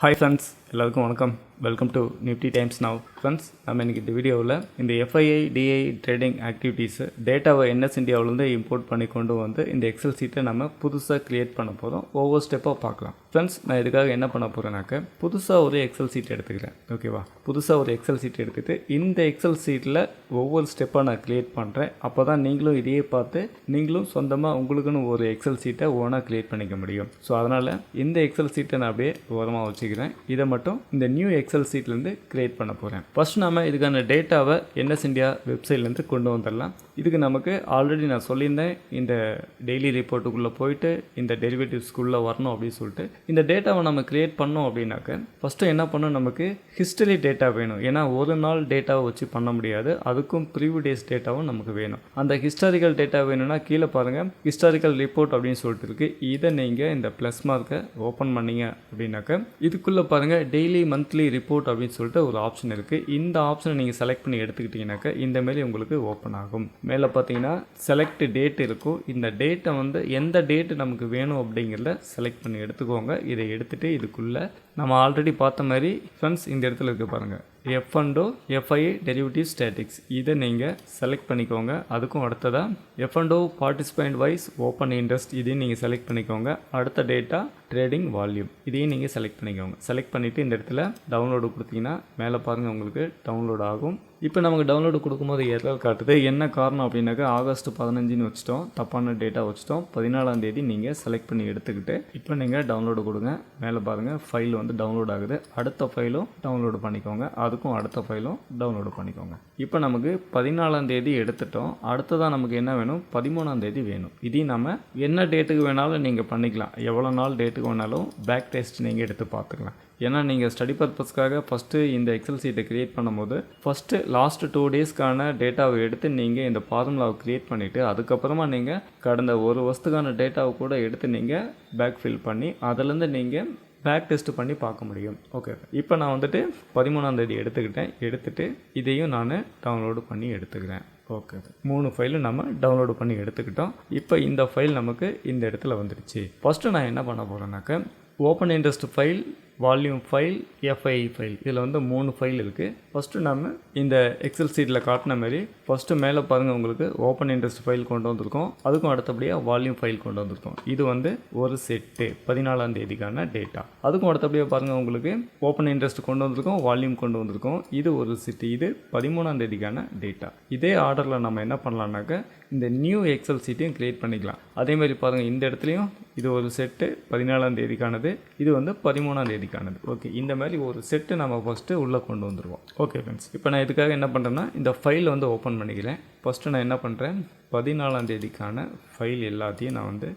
Hi friends எல்லாருக்கும் வணக்கம். Welcome to Nifty Times Now friends நம்ம இன்றைக்கி இந்த வீடியோவில் இந்த எஃப்ஐஐ டிஐ ட்ரேடிங் ஆக்டிவிட்டீஸு டேட்டாவை என்எஸ் இந்தியாவிலேருந்து இம்போர்ட் பண்ணி கொண்டு வந்து இந்த எக்ஸல் சீட்டை நம்ம புதுசாக க்ரியேட் பண்ண போகிறோம் ஒவ்வொரு ஸ்டெப்பாக பார்க்கலாம். ஃப்ரெண்ட்ஸ் நான் இதுக்காக என்ன பண்ண போகிறேன்னாக்க புதுசாக ஒரு எக்ஸல் சீட் எடுத்துக்கிறேன். ஓகேவா புதுசாக ஒரு எக்ஸல் சீட் எடுத்துகிட்டு இந்த எக்ஸல் சீட்டில் ஒவ்வொரு ஸ்டெப்பாக நான் க்ரியேட் பண்ணுறேன் அப்போ தான் நீங்களும் இதையே பார்த்து நீங்களும் சொந்தமாக உங்களுக்குன்னு ஒரு எக்ஸல் சீட்டை ஓனாக க்ரியேட் பண்ணிக்க முடியும். ஸோ அதனால் இந்த எக்ஸல் சீட்டை நான் அப்படியே ஓரமாக வச்சுக்கிறேன். இதை மட்டும் இந்த நியூ எக்ஸல் சீட்லேருந்து கிரியேட் பண்ண போகிறேன் ஃபர்ஸ்ட் நாம இதுக்கான டேட்டாவை என்எஸ் இந்தியா வெப்சைட்லேருந்து கொண்டு வந்துடலாம். இதுக்கு நமக்கு ஆல்ரெடி நான் சொல்லியிருந்தேன் இந்த டெய்லி ரிப்போர்ட்டுக்குள்ளே போயிட்டு இந்த டெரிவேட்டிவ்ஸ்குள்ளே வரணும் அப்படின்னு சொல்லிட்டு. இந்த டேட்டாவை நம்ம கிரியேட் பண்ணோம் அப்படின்னாக்க ஃபஸ்ட்டு என்ன பண்ணணும்? நமக்கு ஹிஸ்டரி டேட்டா வேணும். ஏன்னா ஒரு நாள் டேட்டாவை வச்சு பண்ண முடியாது. அதுக்கும் ப்ரீவியூ டேஸ் டேட்டாவும் நமக்கு வேணும். அந்த ஹிஸ்டாரிக்கல் டேட்டா வேணும்னா கீழே பாருங்கள் ஹிஸ்டாரிக்கல் ரிப்போர்ட் அப்படின்னு சொல்லிட்டு இருக்கு. இதை நீங்கள் இந்த ப்ளஸ் மார்க்கை ஓப்பன் பண்ணீங்க அப்படின்னாக்க இதுக்குள்ளே பாருங்கள் டெய்லி மந்த்லி ரிப்போர்ட் அப்படின்னு சொல்லிட்டு ஒரு ஆப்ஷன் இருக்குது இந்த ஆப்ஷனை நீங்கள் செலக்ட் பண்ணி எடுத்துக்கிட்டிங்கனாக்கா இந்த மாரி உங்களுக்கு ஓப்பன் ஆகும். மேலே பார்த்தீங்கன்னா செலக்ட் டேட் இருக்கும். இந்த டேட்டை வந்து எந்த டேட்டு நமக்கு வேணும் அப்படிங்கிறத செலக்ட் பண்ணி எடுத்துக்கோங்க. இதை எடுத்துகிட்டு இதுக்குள்ளே நம்ம ஆல்ரெடி பார்த்த மாதிரி ஃப்ரெண்ட்ஸ் இந்த இடத்துல இருக்க பாருங்கள் F and O FI derivative statistics இதை நீங்கள் செலக்ட் பண்ணிக்கோங்க. அதுக்கும் அடுத்ததாக F and O participant wise open interest இதையும் நீங்கள் செலக்ட் பண்ணிக்கோங்க. அடுத்த டேட்டா ட்ரேடிங் வால்யூம் இதையும் நீங்கள் செலக்ட் பண்ணிக்கோங்க. செலக்ட் பண்ணிவிட்டு இந்த இடத்துல டவுன்லோடு கொடுத்தீங்கன்னா மேலே பாருங்கள் உங்களுக்கு டவுன்லோட் ஆகும். இப்போ நமக்கு டவுன்லோடு கொடுக்கும்போது எரர் காட்டுது. என்ன காரணம் அப்படின்னாக்கா ஆகஸ்ட் பதினஞ்சுன்னு வச்சுட்டோம். தப்பான டேட்டா வச்சுட்டோம். பதினாலாம் தேதி நீங்கள் செலக்ட் பண்ணி எடுத்துக்கிட்டு இப்போ நீங்கள் டவுன்லோடு கொடுங்க. மேலே பாருங்கள் ஃபைல் வந்து டவுன்லோட் ஆகுது. அடுத்த ஃபைலும் டவுன்லோடு பண்ணிக்கோங்க. அதுக்கும் அடுத்த ஃபைலும் டவுன்லோடு பண்ணிக்கோங்க. இப்போ நமக்கு பதினாலாம் தேதி எடுத்துட்டோம். அடுத்ததாக நமக்கு என்ன வேணும்? பதிமூணாம் தேதி வேணும். இதையும் நம்ம என்ன டேட்டுக்கு வேணாலும் நீங்கள் பண்ணிக்கலாம். எவ்வளோ நாள் டேட்டுக்கு வேணாலும் பேக் டெஸ்ட் நீங்கள் எடுத்து பார்த்துக்கலாம். ஏன்னா நீங்கள் ஸ்டடி பர்பஸ்க்காக ஃபஸ்ட்டு இந்த எக்ஸல் சீட்டை க்ரியேட் பண்ணும்போது ஃபஸ்ட்டு லாஸ்ட் டூ டேஸ்க்கான டேட்டாவை எடுத்து நீங்கள் இந்த ஃபார்முலாவை க்ரியேட் பண்ணிவிட்டு அதுக்கப்புறமா நீங்கள் கடந்த ஒரு வருஷத்துக்கான டேட்டாவை கூட எடுத்து நீங்கள் பேக் ஃபில் பண்ணி அதுலேருந்து நீங்கள் பேக் டெஸ்ட் பண்ணி பார்க்க முடியும். ஓகே இப்போ நான் வந்துட்டு பதிமூணாந்தேதி எடுத்துக்கிட்டேன். எடுத்துகிட்டு இதையும் நான் டவுன்லோடு பண்ணி எடுத்துக்கிறேன். ஓகே மூணு ஃபைலும் நம்ம டவுன்லோடு பண்ணி எடுத்துக்கிட்டோம். இப்போ இந்த ஃபைல் நமக்கு இந்த இடத்துல வந்துடுச்சு ஃபஸ்ட்டு நான் என்ன பண்ண போகிறேன்னாக்க open interest file volume file FI file இதில் வந்து மூணு ஃபைல் இருக்குது ஃபஸ்ட்டு நம்ம இந்த எக்ஸல் சீட்டில் காட்டின மாதிரி ஃபஸ்ட்டு மேலே பாருங்கள் உங்களுக்கு ஓப்பன் இன்ட்ரெஸ்ட் ஃபைல் கொண்டு வந்திருக்கோம். அதுக்கும் அடுத்தபடியாக வால்யூம் ஃபைல் கொண்டு வந்திருக்கோம். இது வந்து ஒரு செட்டு பதினாலாம் தேதிக்கான டேட்டா அதுக்கும் அடுத்தபடியாக பாருங்கள் உங்களுக்கு ஓப்பன் இன்ட்ரெஸ்ட் கொண்டு வந்திருக்கோம் வால்யூம் கொண்டு வந்திருக்கோம். இது ஒரு செட்டு இது பதிமூணாம் தேதிக்கான டேட்டா இதே ஆர்டரில் நம்ம என்ன பண்ணலான்னாக்க இந்த நியூ எக்ஸல் சீட்டையும் க்ரியேட் பண்ணிக்கலாம். அதே மாதிரி பாருங்கள் இந்த இடத்துலையும் இது ஒரு செட்டு பதினாலாம் தேதிக்கானது. இது வந்து பதிமூணாம் தேதிக்கானது ஓகே இந்த மாதிரி ஒரு செட்டு நம்ம ஃபஸ்ட்டு உள்ளே கொண்டு வந்துடுவோம் ஓகே ஃப்ரெண்ட்ஸ் இப்போ நான் இதுக்காக என்ன பண்ணுறேன்னா இந்த ஃபைல் வந்து ஓப்பன் பண்ணிக்கிறேன். ஃபஸ்ட்டு நான் என்ன பண்ணுறேன் பதினாலாம் தேதிக்கான ஃபைல் எல்லாத்தையும் நான் வந்து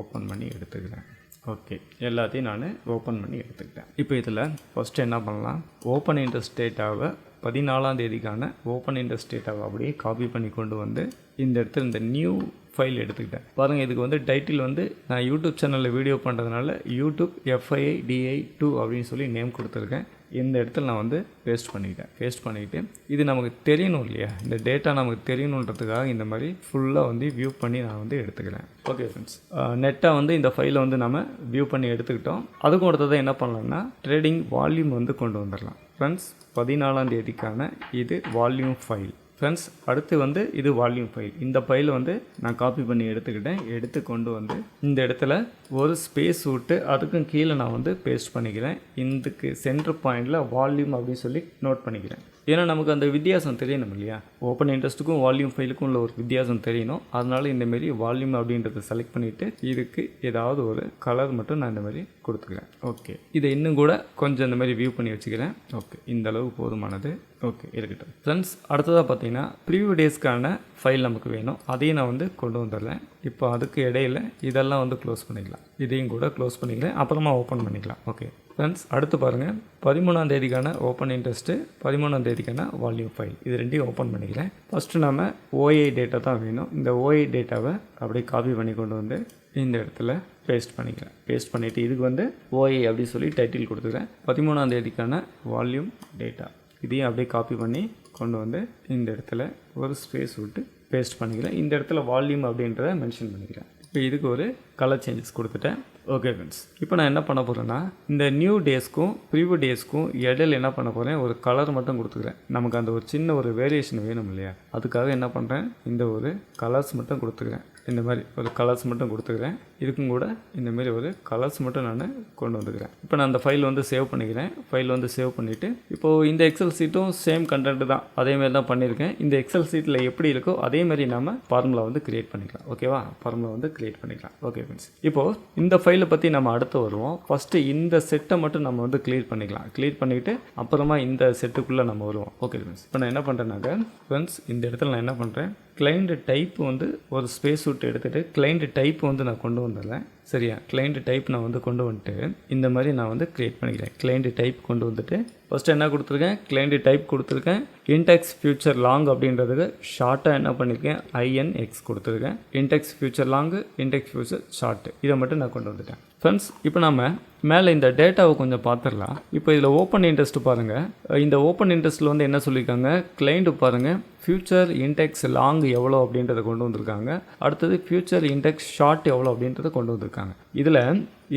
ஓப்பன் பண்ணி எடுத்துக்கிறேன். ஓகே எல்லாத்தையும் நான் ஓப்பன் பண்ணி எடுத்துக்கிட்டேன். இப்போ இதில் ஃபஸ்ட்டு என்ன பண்ணலாம் ஓப்பன் இன்ட்ரெஸ்ட் டேட்டாவை பதினாலாம் தேதிக்கான ஓப்பன் இன்ட்ரெஸ்ட் டேட்டாவை அப்படியே காப்பி பண்ணி கொண்டு வந்து இந்த இடத்துல இந்த நியூ ஃபைல் எடுத்துக்கிட்டேன். பாருங்கள் இதுக்கு வந்து டைட்டில் வந்து நான் யூடியூப் சேனலில் வீடியோ பண்ணுறதுனால யூடியூப் எஃப்ஐஐ டிஐ டூ அப்படின்னு சொல்லி நேம் கொடுத்துருக்கேன். இந்த இடத்துல நான் வந்து பேஸ்ட் பண்ணிக்கிட்டேன். பேஸ்ட் பண்ணிக்கிட்டு இது நமக்கு தெரியணும் இல்லையா? இந்த டேட்டா நமக்கு தெரியணுன்றதுக்காக இந்த மாதிரி ஃபுல்லாக வந்து வியூ பண்ணி நான் வந்து எடுத்துக்கிறேன். ஓகே ஃப்ரெண்ட்ஸ் நெட்டாக வந்து இந்த ஃபைலை வந்து நம்ம வியூ பண்ணி எடுத்துக்கிட்டோம். அதுக்கும் அடுத்தது என்ன பண்ணலாம்னா ட்ரேடிங் வால்யூம் வந்து கொண்டு வந்துடலாம். ஃப்ரெண்ட்ஸ் பதினாலாம் தேதிக்கான இது வால்யூம் ஃபைல் ஃப்ரெண்ட்ஸ் அடுத்து வந்து இது வால்யூம் ஃபைல் இந்த ஃபைலை வந்து நான் காப்பி பண்ணி எடுத்துக்கிட்டேன். எடுத்து கொண்டு வந்து இந்த இடத்துல ஒரு ஸ்பேஸ் விட்டு அதுக்கும் கீழே நான் வந்து பேஸ்ட் பண்ணிக்கிறேன். இதுக்கு சென்டர் பாயிண்டில் வால்யூம் அப்படின்னு சொல்லி நோட் பண்ணிக்கிறேன். ஏன்னா நமக்கு அந்த வித்தியாசம் தெரியணும் இல்லையா? ஓப்பன் இன்ட்ரெஸ்ட்டுக்கும் வால்யூம் ஃபைலுக்கும் உள்ள ஒரு வித்தியாசம் தெரியணும். அதனால இந்தமாரி வால்யூம் அப்படின்றத செலக்ட் பண்ணிவிட்டு இதுக்கு ஏதாவது ஒரு கலர் மட்டும் நான் இந்தமாரி கொடுத்துக்கிறேன். ஓகே. இதை இன்னும் கூட கொஞ்சம் இந்த மாதிரி வியூ பண்ணி வச்சுக்கிறேன். ஓகே. இந்த அளவு போதுமானது. ஓகே. இருக்கட்டும். ஃப்ரெண்ட்ஸ் அடுத்ததாக பார்த்தீங்கன்னா ப்ரீவியூ டேஸ்க்கான ஃபைல் நமக்கு வேணும். அதையும் நான் வந்து கொண்டு வந்துடுறேன். இப்போ அதுக்கு இடையில இதெல்லாம் வந்து க்ளோஸ் பண்ணிக்கலாம் இதையும் கூட க்ளோஸ் பண்ணிக்கிறேன். அப்புறமா ஓப்பன் பண்ணிக்கலாம். ஓகே. ஃப்ரெண்ட்ஸ் அடுத்து பாருங்கள் பதிமூணாம் தேதிக்கான ஓப்பன் இன்ட்ரெஸ்ட்டு பதிமூணாம் தேதிக்கான வால்யூம் ஃபைல் இது ரெண்டையும் ஓப்பன் பண்ணிக்கிறேன். ஃபஸ்ட்டு நம்ம ஓஏ டேட்டா தான் வேணும். இந்த ஓஏ டேட்டாவை அப்படியே காப்பி பண்ணி கொண்டு வந்து இந்த இடத்துல பேஸ்ட் பண்ணிக்கிறேன். பேஸ்ட் பண்ணிவிட்டு இதுக்கு வந்து ஓஏ அப்படின்னு சொல்லி டைட்டில் கொடுத்துக்கிறேன். பதிமூணாம் தேதிக்கான வால்யூம் டேட்டா இதையும் அப்படியே காப்பி பண்ணி கொண்டு வந்து இந்த இடத்துல ஒரு ஸ்பேஸ் விட்டு பேஸ்ட் பண்ணிக்கிறேன். இந்த இடத்துல வால்யூம் அப்படின்றத மென்ஷன் பண்ணிக்கிறேன். இப்போ இதுக்கு ஒரு கலர் சேஞ்சஸ் கொடுத்துட்டேன். ஓகே ஃப்ரெண்ட்ஸ் இப்போ நான் என்ன பண்ண போகிறேன்னா இந்த நியூ டேஸ்க்கும் ப்ரீவியூ டேஸ்க்கும் இடையில என்ன பண்ண போகிறேன் ஒரு கலர் மட்டும் கொடுத்துக்கிறேன். நமக்கு அந்த ஒரு சின்ன ஒரு வேரியேஷன் வேணும் இல்லையா? அதுக்காக என்ன பண்ணுறேன் இந்த ஒரு கலர்ஸ் மட்டும் கொடுத்துக்கிறேன். இந்த மாதிரி ஒரு கலர்ஸ் மட்டும் கொடுத்துக்கிறேன். இதுக்கும் கூட இந்தமாரி ஒரு கலர்ஸ் மட்டும் நான் கொண்டு வந்துக்கிறேன். இப்போ நான் அந்த ஃபைல் வந்து சேவ் பண்ணிக்கிறேன். ஃபைல் வந்து சேவ் பண்ணிவிட்டு இப்போது இந்த எக்ஸல் சீட்டும் சேம் கண்டென்ட் தான். அதேமாரி தான் பண்ணியிருக்கேன். இந்த எக்ஸல் சீட்டில் எப்படி இருக்கோ அதேமாரி நம்ம ஃபார்முலா வந்து கிரியேட் பண்ணிக்கலாம். ஓகேவா ஃபார்முலா வந்து கிரியேட் பண்ணிக்கலாம். ஓகே ஃப்ரெண்ட்ஸ் இப்போது இந்த ஃபைலை பற்றி நம்ம அடுத்து வருவோம். ஃபஸ்ட்டு இந்த செட்டை மட்டும் நம்ம வந்து கிளியர் பண்ணிக்கலாம். கிளியர் பண்ணிவிட்டு அப்புறமா இந்த செட்டுக்குள்ளே நம்ம வருவோம். ஓகே ஃப்ரெண்ட்ஸ் இப்போ நான் என்ன பண்ணுறேன்னாக்க ஃப்ரெண்ட்ஸ் இந்த இடத்துல நான் என்ன பண்ணுறேன் கிளைண்ட்டு டைப் வந்து ஒரு ஸ்பேஸ் சூட் எடுத்துகிட்டு கிளைண்ட் டைப் வந்து நான் கொண்டு வந்துடுறேன். சரியா? கிளைண்ட் டைப் நான் வந்து கொண்டு வந்துட்டு இந்த மாதிரி நான் வந்து க்ரியேட் பண்ணிக்கிறேன். கிளைண்ட் டைப் கொண்டு வந்துட்டு ஃபஸ்ட்டு என்ன கொடுத்துருக்கேன்? கிளைண்ட் டைப் கொடுத்துருக்கேன். இன்டெக்ஸ் ஃபியூச்சர் லாங் அப்படின்றதுக்கு ஷார்ட்டாக என்ன பண்ணியிருக்கேன் ஐஎன்எக்ஸ் கொடுத்துருக்கேன். Index future long index future short இதை மட்டும் நான் கொண்டு வந்துட்டேன். ஃப்ரெண்ட்ஸ் இப்போ நம்ம மேலே இந்த டேட்டாவை கொஞ்சம் பார்த்துடலாம். இப்போ இதில் ஓப்பன் இன்ட்ரெஸ்ட் பாருங்கள் இந்த ஓப்பன் இன்ட்ரெஸ்ட்டில் வந்து என்ன சொல்லியிருக்காங்க? கிளைண்ட்டு பாருங்கள் ஃபியூச்சர் இன்டெக்ஸ் லாங் எவ்வளோ அப்படின்றத கொண்டு வந்திருக்காங்க. அடுத்தது ஃபியூச்சர் இன்டெக்ஸ் ஷார்ட் எவ்வளோ அப்படின்றத கொண்டு வந்திருக்காங்க. இதில்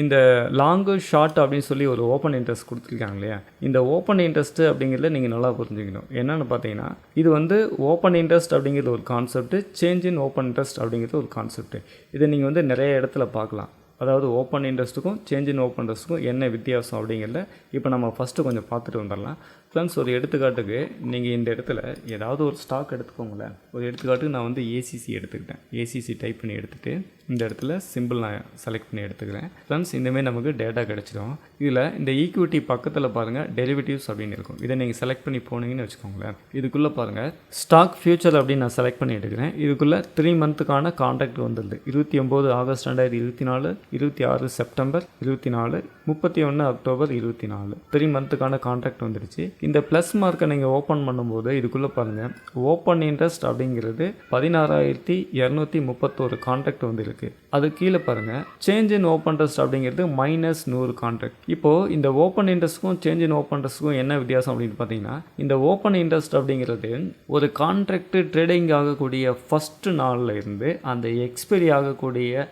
இந்த லாங்கு ஷார்ட் அப்படின்னு சொல்லி ஒரு ஓப்பன் இன்ட்ரெஸ்ட் கொடுத்துருக்காங்க இல்லையா? இந்த ஓப்பன் இன்ட்ரெஸ்ட் அப்படிங்கிறத நீங்கள் நல்லா புரிஞ்சுக்கணும். என்னென்னு பார்த்தீங்கன்னா இது வந்து ஓப்பன் இன்ட்ரெஸ்ட் அப்படிங்கிறது ஒரு concept change in open interest அப்படிங்கிறது ஒரு கான்செப்ட் இதை நீங்கள் வந்து நிறைய இடத்துல பார்க்கலாம். அதாவது ஓப்பன் இன்ட்ரெஸ்ட்டுக்கும் சேஞ்ச் இன் ஓப்பன் இன்ட்ரெஸ்ட்டுக்கும் என்ன வித்தியாசம் அப்படிங்கிறத இப்போ நம்ம ஃபஸ்ட்டு கொஞ்சம் பார்த்துட்டு வந்துடலாம். ஃப்ரெண்ட்ஸ் ஒரு எடுத்துக்காட்டுக்கு நீங்கள் இந்த இடத்துல ஏதாவது ஒரு ஸ்டாக் எடுத்துக்கோங்களேன். ஒரு எடுத்துக்காட்டுக்கு நான் வந்து ஏசிசி எடுத்துக்கிட்டேன். ஏசிசி டைப் பண்ணி எடுத்துகிட்டு இந்த இடத்துல சிம்பிள் நான் செலக்ட் பண்ணி எடுத்துக்கிறேன். ஃப்ரெண்ட்ஸ் இந்தமாரி நமக்கு டேட்டா கிடச்சிடும் இதில் இந்த ஈக்விட்டி பக்கத்தில் பாருங்கள் டெரிவேட்டிவ்ஸ் அப்படின்னு இருக்கும். இதை நீங்கள் செலக்ட் பண்ணி போனீங்கன்னு வச்சுக்கோங்களேன். இதுக்குள்ளே பாருங்கள் ஸ்டாக் ஃபியூச்சர் அப்படின்னு நான் செலக்ட் பண்ணி எடுக்கிறேன். இதுக்குள்ளே த்ரீ மந்த்துக்கான கான்ட்ராக்ட் வந்துடுது இருபத்தி ஒம்பது ஆகஸ்ட் ரெண்டாயிரத்தி இருபத்தி நாலு இருபத்தி ஆறு செப்டம்பர் இருபத்தி நாலு முப்பத்தி ஒன்று அக்டோபர் இருபத்தி நாலு. த்ரீ மந்த்துக்கான கான்ட்ராக்ட் வந்துடுச்சு இந்த ப்ளஸ் மார்க்கை நீங்கள் ஓப்பன் பண்ணும்போது இதுக்குள்ளே பாருங்கள் ஓப்பன் இன்ட்ரெஸ்ட் அப்படிங்கிறது பதினாறாயிரத்தி இரநூத்தி முப்பத்தோரு கான்ட்ராக்ட் வந்துருக்கு. இருக்குது அது கீழே பாருங்கள் சேஞ்ச் இன் ஓப்பன் இன்ட்ரெஸ்ட் அப்படிங்கிறது மைனஸ் நூறு கான்ட்ராக்ட் இப்போது இந்த ஓப்பன் இன்ட்ரெஸ்ட்க்கும் சேஞ்ச் இன் ஓப்பன் இன்ட்ரெஸ்ட்க்கும் என்ன வித்தியாசம் அப்படின்னு பார்த்தீங்கன்னா இந்த ஓப்பன் இன்ட்ரெஸ்ட் அப்படிங்கிறது ஒரு கான்ட்ராக்ட் ட்ரேடிங் ஆகக்கூடிய ஃபஸ்ட்டு நாளில் இருந்து அந்த எக்ஸ்பைரி ஆகக்கூடிய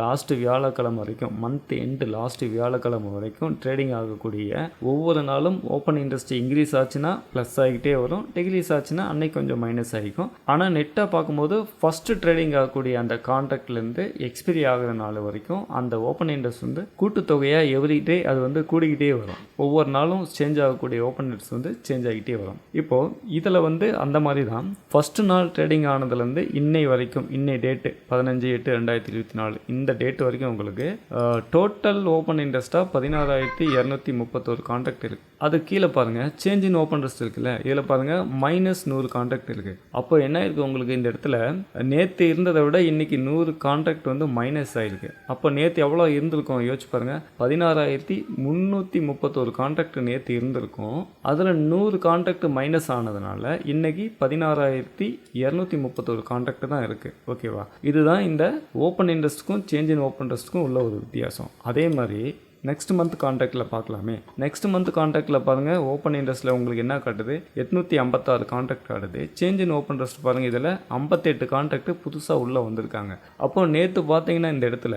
லாஸ்ட்டு வியாழக்கிழமை வரைக்கும் மந்த் எண்டு லாஸ்ட்டு வியாழக்கிழமை வரைக்கும் ட்ரேடிங் ஆகக்கூடிய ஒவ்வொரு நாளும் ஓப்பன் இன்ட்ரெஸ்ட் இன்க்ரீஸ் ஆச்சுன்னா ப்ளஸ் ஆகிட்டே வரும். டிகிரீஸ் ஆச்சுன்னா அன்னைக்கு கொஞ்சம் மைனஸ் ஆகிக்கும். ஆனால் நெட்டாக பார்க்கும்போது ஃபஸ்ட்டு ட்ரேடிங் ஆகக்கூடிய அந்த கான்ட்ராக்ட்லேருந்து எக்ஸ்பிரி ஆகிற நாள் வரைக்கும் அந்த ஓப்பன் இன்ட்ரெஸ்ட் வந்து கூட்டுத்தொகையாக எவ்ரி டே அது வந்து கூடிக்கிட்டே வரும். ஒவ்வொரு நாளும் சேஞ்ச் ஆகக்கூடிய ஓப்பன் இன்ட்ரெஸ்ட் வந்து சேஞ்ச் ஆகிட்டே வரும். இப்போது இதில் வந்து அந்த மாதிரி தான் ஃபஸ்ட்டு நாள் ட்ரேடிங் ஆனதுலேருந்து இன்னை வரைக்கும் இன்னை டேட்டு பதினஞ்சு எட்டு ரெண்டாயிரத்தி இருபத்தி நாலு இந்த டேட் வரைக்கும் உங்களுக்கு டோட்டல் ஓப்பன் இன்ட்ரெஸ்ட்டாக பதினாறாயிரத்தி இரநூத்தி முப்பத்தோரு கான்ட்ராக்ட் இருக்குது அது கீழே பாருங்கள் சேஞ்ச் இன் ஓப்பன் இன்ட்ரெஸ்ட் இருக்குல்ல இதில் பாருங்கள் மைனஸ் நூறு கான்ட்ராக்ட் இருக்குது அப்போ என்ன இருக்குது உங்களுக்கு இந்த இடத்துல? நேற்று இருந்ததை விட இன்றைக்கி நூறு கான்ட்ராக்ட் வந்து மைனஸ் ஆகிருக்கு அப்போ நேற்று எவ்வளோ இருந்திருக்கும்? யோசிச்சு பாருங்கள் பதினாறாயிரத்தி முந்நூற்றி முப்பத்தோரு கான்ட்ராக்ட் நேற்று இருந்திருக்கும். அதில் நூறு கான்ட்ராக்ட் மைனஸ் ஆனதுனால இன்றைக்கி பதினாறாயிரத்தி இரநூத்தி முப்பத்தோரு கான்ட்ராக்ட் தான் இருக்குது ஓகேவா இதுதான் இந்த ஓப்பன் இன்ட்ரெஸ்ட்டுக்கும் சேஞ்ச் இன் ஓப்பன் இன்ட்ரெஸ்ட்டுக்கும் உள்ள ஒரு வித்தியாசம். அதே மாதிரி நெக்ஸ்ட் மந்த் கான்ட்ராக்டில் பார்க்கலாமே. நெக்ஸ்ட் மந்த் கான்ட்ராக்டில் பாருங்கள் ஓப்பன் இன்ட்ரெஸ்ட்டில் உங்களுக்கு என்ன காட்டுது? எட்நூற்றி ஐம்பத்தாறு கான்ட்ராக்ட் காட்டுது. சேஞ்ச் இன் ஓப்பன் இன்ட்ரெஸ்ட் பாருங்கள் இதில் ஐம்பத்தெட்டு கான்ட்ராக்ட் புதுசாக உள்ளே வந்திருக்காங்க. அப்போ நேற்று பார்த்தீங்கன்னா இந்த இடத்துல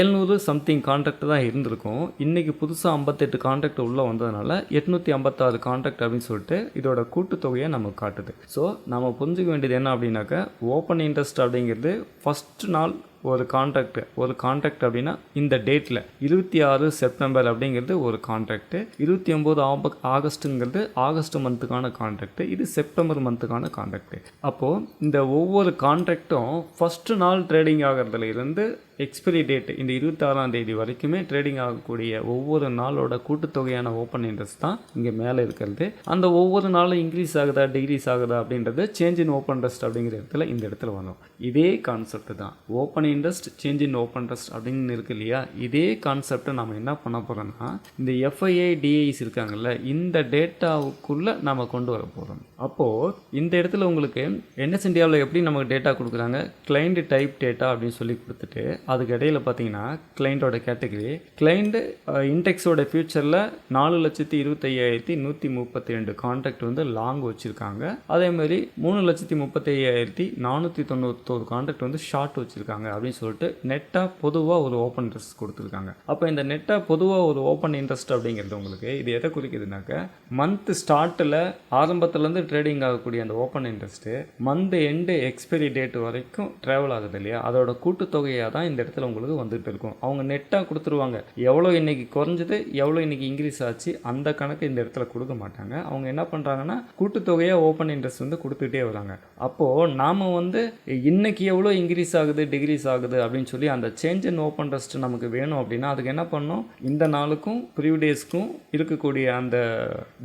ஏழ்நூறு சம்திங் கான்ட்ராக்ட் தான் இருந்திருக்கும். இன்றைக்கி புதுசாக ஐம்பத்தெட்டு கான்ட்ராக்ட் உள்ளே வந்ததுனால எட்நூற்றி ஐம்பத்தாறு கான்ட்ராக்ட் அப்படின்னு சொல்லிட்டு இதோட கூட்டுத்தொகையை நமக்கு காட்டுது. ஸோ நம்ம புரிஞ்சுக்க வேண்டியது என்ன அப்படின்னாக்கா ஓப்பன் இன்ட்ரெஸ்ட் அப்படிங்கிறது ஃபஸ்ட் நாள் ஒரு கான்ட்ராக்ட் ஒரு கான்ட்ராக்ட் அப்படின்னா இந்த டேட்டில் இருபத்தி ஆறு செப்டம்பர் அப்படிங்கிறது ஒரு கான்ட்ராக்ட் இருபத்தி ஒம்பது ஆப ஆகஸ்ட்டுங்கிறது ஆகஸ்ட் மந்த்துக்கான கான்ட்ராக்ட் இது செப்டம்பர் மந்த்துக்கான கான்ட்ராக்ட் அப்போது இந்த ஒவ்வொரு கான்ட்ராக்டும் ஃபஸ்ட்டு நாள் ட்ரேடிங் ஆகிறதுல இருந்து எக்ஸ்பிரி டேட் இந்த இருபத்தாறாம் தேதி வரைக்குமே ட்ரேடிங் ஆகக்கூடிய ஒவ்வொரு நாளோட கூட்டுத்தொகையான ஓப்பன் இன்ட்ரெஸ்ட் தான் இங்கே மேலே இருக்கிறது. அந்த ஒவ்வொரு நாளும் இன்க்ரீஸ் ஆகுதா டிக்ரீஸ் ஆகுதா அப்படின்றது சேஞ்ச் இன் ஓப்பன் இன்ட்ரெஸ்ட் அப்படிங்கிற இடத்துல இந்த இடத்துல வரும். இதே கான்செப்ட் தான். Open interest change in open interest அப்படின்னு இருக்கு இல்லையா? இதே கான்செப்டை நம்ம என்ன பண்ண போகிறோம்னா இந்த எஃப்ஐஏ டிஐஸ் இருக்காங்கல்ல இந்த டேட்டாவுக்குள்ளே நம்ம கொண்டு வர போகிறோம் அப்போது இந்த இடத்துல உங்களுக்கு என்எஸ் இந்தியாவில் எப்படி நமக்கு டேட்டா கொடுக்குறாங்க? கிளைண்ட் டைப் டேட்டா அப்படின்னு சொல்லி கொடுத்துட்டு அதுக்கு இடையில பார்த்தீங்கன்னா கிளைண்ட்டோட கேட்டகரி கிளைண்ட் இன்டெக்ஸோட ஃபியூச்சரில் நாலு லட்சத்தி இருபத்தையாயிரத்தி நூற்றி முப்பத்தி ரெண்டு கான்ட்ராக்ட் வந்து லாங் வச்சுருக்காங்க. அதே மாதிரி மூணு லட்சத்தி முப்பத்தையாயிரத்தி நானூற்றி தொண்ணூத்தோரு கான்ட்ராக்ட் வந்து ஷார்ட் வச்சுருக்காங்க அப்படின்னு சொல்லிட்டு நெட்டாக பொதுவாக ஒரு ஓப்பன் இன்ட்ரெஸ்ட் கொடுத்துருக்காங்க. அப்போ இந்த நெட்டாக பொதுவாக ஒரு ஓப்பன் இன்ட்ரெஸ்ட் அப்படிங்கிறது உங்களுக்கு இது எதை குறிக்குதுனாக்க மந்த் ஸ்டார்ட்டில் ஆரம்பத்துலேருந்து ட்ரேடிங் ஆகக்கூடிய அந்த open interest month end expiry date வரைக்கும் ட்ராவல் ஆகுது இல்லையா? அதோட கூட்டுத்தொகையாக தான் இந்த இடத்துல உங்களுக்கு வந்துட்டு இருக்கும். அவங்க நெட்டாக கொடுத்துருவாங்க. எவ்வளோ இன்னைக்கு குறைஞ்சது எவ்வளோ இன்னைக்கு இன்க்ரீஸ் ஆச்சு அந்த கணக்கு இந்த இடத்துல கொடுக்க மாட்டாங்க. அவங்க என்ன பண்ணுறாங்கன்னா கூட்டுத்தொகையாக ஓப்பன் இன்ட்ரெஸ்ட் வந்து கொடுத்துட்டே வராங்க. அப்போது நாம் வந்து இன்னைக்கு எவ்வளோ இன்க்ரீஸ் ஆகுது டிகிரீஸ் ஆகுது அப்படின்னு சொல்லி அந்த சேஞ்ச் இன் ஓப்பன் இன்ட்ரெஸ்ட் நமக்கு வேணும் அப்படின்னா அதுக்கு என்ன பண்ணணும்? இந்த நாளுக்கும் ப்ரீவியஸ்க்கும் இருக்கக்கூடிய அந்த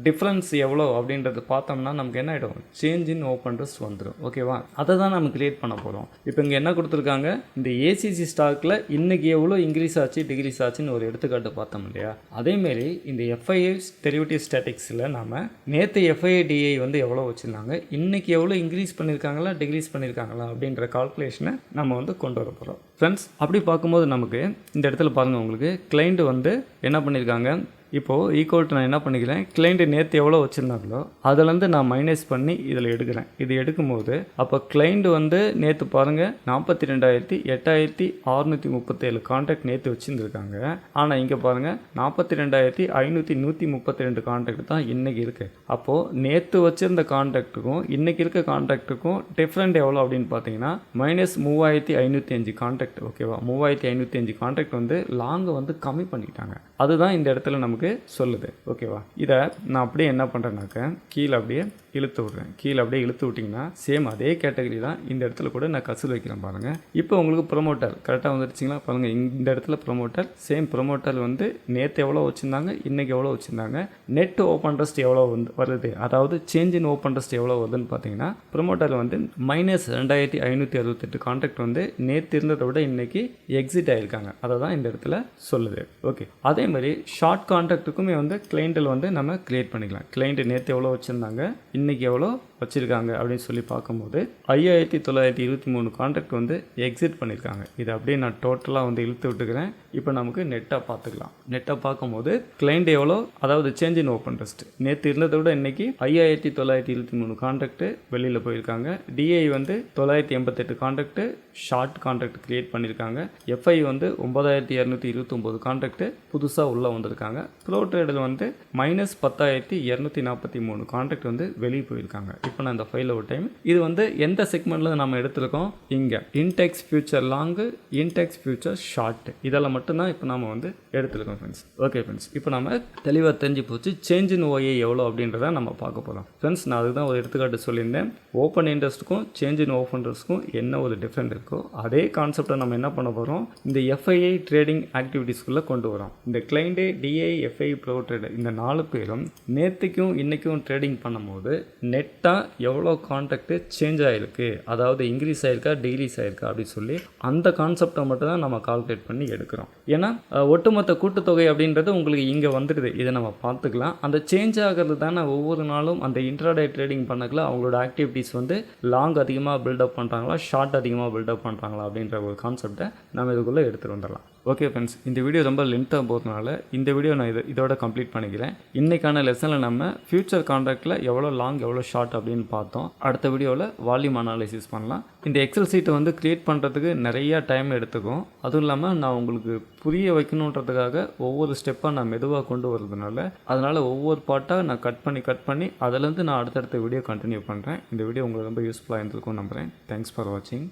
டிஃப்ரென்ஸ் எவ்வளோ அப்படின்றத பார்த்தோம்னா நமக்கு என்ன ஆகிடும் சேஞ்ச் இன் ஓப்பன் இன்ட்ரெஸ்ட் வந்துடும் ஓகேவா அதை தான் நம்ம கிரியேட் பண்ண போகிறோம் இப்போ இங்கே என்ன கொடுத்துருக்காங்க? இந்த ஏசிசி ஸ்டாக்கில் இன்றைக்கி எவ்வளோ இன்க்ரீஸ் ஆச்சு டிகிரீஸ் ஆச்சுன்னு ஒரு எடுத்துக்காட்டு பார்த்தோம் இல்லையா? அதேமாரி இந்த எஃப்ஐஏ டெரிவேட்டிவ் ஸ்டாட்டிக்ஸில் நாம் நேற்று எஃப்ஐஏடிஐ வந்து எவ்வளோ வச்சுருந்தாங்க? இன்றைக்கி எவ்வளோ இன்க்ரீஸ் பண்ணியிருக்காங்களா டிகிரீஸ் பண்ணியிருக்காங்களா அப்படின்ற கால்குலேஷனை நம்ம வந்து கொண்டு வர போகிறோம் ஃப்ரெண்ட்ஸ் அப்படி பார்க்கும்போது நமக்கு இந்த இடத்துல பாருங்கள் உங்களுக்கு கிளைண்ட் வந்து என்ன பண்ணியிருக்காங்க இப்போது ஈக்குவல் e நான் என்ன பண்ணிக்கிறேன்? கிளைண்ட்டு நேற்று எவ்வளோ வச்சுருந்தாங்களோ அதுலேருந்து நான் மைனஸ் பண்ணி இதில் எடுக்கிறேன். இது எடுக்கும்போது அப்போ கிளைண்ட் வந்து நேற்று பாருங்கள் நாற்பத்தி ரெண்டாயிரத்தி எட்டாயிரத்தி அறுநூற்றி முப்பத்தேழு கான்ட்ராக்ட் நேற்று வச்சுருந்துருக்காங்க. ஆனால் இங்கே பாருங்கள் நாற்பத்தி ரெண்டாயிரத்தி ஐநூற்றி நூற்றி முப்பத்தி ரெண்டு கான்ட்ராக்ட் தான் இன்றைக்கி இருக்குது அப்போது நேற்று வச்சுருந்த கான்ட்ராக்ட்டுக்கும் இன்றைக்கி இருக்க கான்ட்ராக்ட்டுக்கும் டிஃப்ரெண்ட் எவ்வளோ அப்படின்னு பார்த்தீங்கன்னா மைனஸ் மூவாயிரத்தி ஐநூற்றி அஞ்சு கான்ட்ராக்ட் ஓகேவா மூவாயிரத்தி ஐநூற்றி அஞ்சு கான்ட்ராக்ட் வந்து லாங்கை வந்து கம்மி பண்ணிக்கிட்டாங்க. அதுதான் இந்த இடத்துல நமக்கு சொல்லுது. ஓகேவா இதை நான் அப்படியே என்ன பண்ணுறேன்னாக்க கீழே அப்படியே இழுத்து விட்றேன். கீழே அப்படியே இழுத்து விட்டிங்கன்னா சேம் அதே கேட்டகரி தான். இந்த இடத்துல கூட நான் கசில் வைக்கிறேன் பாருங்கள் இப்போ உங்களுக்கு ப்ரொமோட்டர் கரெக்டாக வந்துருச்சிங்களா? பாருங்கள் இந்த இடத்துல ப்ரொமோட்டர் சேம் ப்ரொமோட்டர் வந்து நேற்று எவ்வளோ வச்சுருந்தாங்க இன்றைக்கி எவ்வளோ வச்சுருந்தாங்க நெட் ஓப்பன் ட்ரஸ்ட் எவ்வளோ வந்து வருது அதாவது சேஞ்ச் இன் ஓப்பன் ட்ரஸ்ட் எவ்வளோ வருதுன்னு பார்த்தீங்கன்னா ப்ரொமோட்டர் வந்து மைனஸ் ரெண்டாயிரத்தி ஐநூற்றி அறுபத்தெட்டு கான்ட்ராக்ட் வந்து நேற்று இருந்ததை விட இன்றைக்கி எக்ஸிட் ஆகிருக்காங்க அதை தான் இந்த இடத்துல சொல்லுது. ஓகே அதே மாதிரி ஷார்ட் கான்ட்ராக்ட்டுக்குமே வந்து கிளைண்ட்டில் வந்து நம்ம கிரியேட் பண்ணிக்கலாம். கிளைண்ட் நேற்று எவ்வளோ வச்சுருந்தாங்க இன்றைக்கி எவ்வளோ வச்சுருக்காங்க அப்படின்னு சொல்லி பார்க்கும்போது ஐயாயிரத்தி தொள்ளாயிரத்தி இருபத்தி மூணு கான்ட்ராக்ட் வந்து எக்ஸிட் பண்ணியிருக்காங்க இதை அப்படியே நான் டோட்டலாக வந்து இழுத்து விட்டுக்கிறேன். இப்போ நமக்கு நெட்டாக பார்த்துக்கலாம். நெட்டாக பார்க்கும்போது கிளைண்ட் எவ்வளோ? அதாவது சேஞ்ச் இன் ஓப்பன் ட்ரஸ்ட் நேற்று இருந்ததை விட இன்றைக்கி ஐயாயிரத்தி தொள்ளாயிரத்தி இருபத்தி மூணு கான்ட்ராக்ட் வெளியில் போயிருக்காங்க. டிஐ வந்து தொள்ளாயிரத்தி எண்பத்தெட்டு கான்ட்ராக்ட் ஷார்ட் கான்ட்ராக்ட் கிரியேட் பண்ணியிருக்காங்க எஃப்ஐ வந்து ஒன்பதாயிரத்தி இரநூத்தி இருபத்தொம்போது கான்ட்ராக்ட் புதுசாக உள்ளே வந்திருக்காங்க. ஃப்ளோ ட்ரேடில் வந்து மைனஸ் பத்தாயிரத்தி இரநூத்தி நாற்பத்தி மூணு கான்ட்ராக்ட் வந்து வெளியே போயிருக்காங்க. இப்போ நான் இந்த ஃபைலில் ஒரு டைம் இது வந்து எந்த செக்மெண்ட்டில் நம்ம எடுத்திருக்கோம்? இங்கே. Index future long index future short இதெல்லாம் மட்டும்தான் இப்போ நம்ம வந்து எடுத்துருக்கோம் ஃப்ரெண்ட்ஸ் ஓகே ஃப்ரெண்ட்ஸ் இப்போ நம்ம தெளிவாக தெரிஞ்சு போச்சு. சேஞ்ச் இன் ஓஏ எவ்வளோ அப்படின்றத நம்ம பார்க்க போகிறோம் ஃப்ரெண்ட்ஸ் நான் அதுக்கு தான் ஒரு எடுத்துக்காட்டு சொல்லியிருந்தேன். ஓப்பன் இன்ட்ரெஸ்ட்டுக்கும் சேஞ்ச் இன் ஓப்பன் இன்ட்ரெஸ்ட்டுக்கும் என்ன ஒரு டிஃப்ரெண்ட் இருக்கோ அதே கான்செப்டை நம்ம என்ன பண்ண போகிறோம் இந்த எஃப்ஐஐ ட்ரேடிங் ஆக்டிவிட்டீஸ்க்குள்ளே கொண்டு வரோம். இந்த கிளைண்டே டிஐ எஃப்ஐ ப்ரோ ட்ரேடர் இந்த நாலு பேரும் நேற்றுக்கும் இன்றைக்கும் ட்ரேடிங் பண்ணும்போது நெட்டாக எவ்வளோ கான்டாக்டு சேஞ்ச் ஆகிருக்கு அதாவது இன்க்ரீஸ் ஆகிருக்கா டிக்ரீஸ் ஆகிருக்கா அப்படின்னு சொல்லி அந்த கான்செப்டை மட்டும் தான் நம்ம கால்குலேட் பண்ணி எடுக்கிறோம். ஏன்னா ஒட்டுமொத்த கூட்டுத்தொகை அப்படின்றது உங்களுக்கு இங்கே வந்துடுது. இதை நம்ம பார்த்துக்கலாம். அந்த சேஞ்ச் ஆகிறது தானே ஒவ்வொரு நாளும் அந்த இன்ட்ராடே ட்ரேடிங் பண்ணக்குள்ள அவங்களோட ஆக்டிவிட்டீஸ் வந்து லாங் அதிகமாக பில்டப் பண்ணுறாங்களா ஷார்ட் அதிகமாக பில்டப் பண்ணுறாங்களா அப்படின்ற ஒரு கான்செப்டை நம்ம இதுக்குள்ளே எடுத்துகிட்டு வந்துடலாம். ஓகே ஃப்ரெண்ட்ஸ் இந்த வீடியோ ரொம்ப லென்த்தாக போகிறதுனால இந்த வீடியோ நான் இதை இதோட கம்ப்ளீட் பண்ணிக்கிறேன். இன்றைக்கான லெசனில் நம்ம ஃபியூச்சர் கான்ட்ராக்டில் எவ்வளோ லாங் எவ்வளோ ஷார்ட் அப்படின்னு பார்த்தோம். அடுத்த வீடியோவில் வால்யூம் அனாலிசிஸ் பண்ணலாம். இந்த எக்ஸல் சீட்டை வந்து க்ரியேட் பண்ணுறதுக்கு நிறையா டைம் எடுத்துக்கும். அதுவும் இல்லாமல் நான் உங்களுக்கு புரிய வைக்கணுன்றதுக்காக ஒவ்வொரு ஸ்டெப்பாக நான் மெதுவாக கொண்டு வரதுனால அதனால் ஒவ்வொரு பாட்டாக நான் கட் பண்ணி கட் பண்ணி அதுலேருந்து நான் அடுத்தடுத்த வீடியோ கண்டினியூ பண்ணுறேன் இந்த வீடியோ உங்களுக்கு ரொம்ப யூஸ்ஃபுல்லாக இருந்திருக்கும் நம்புகிறேன் தேங்க்ஸ் ஃபார் வாட்சிங்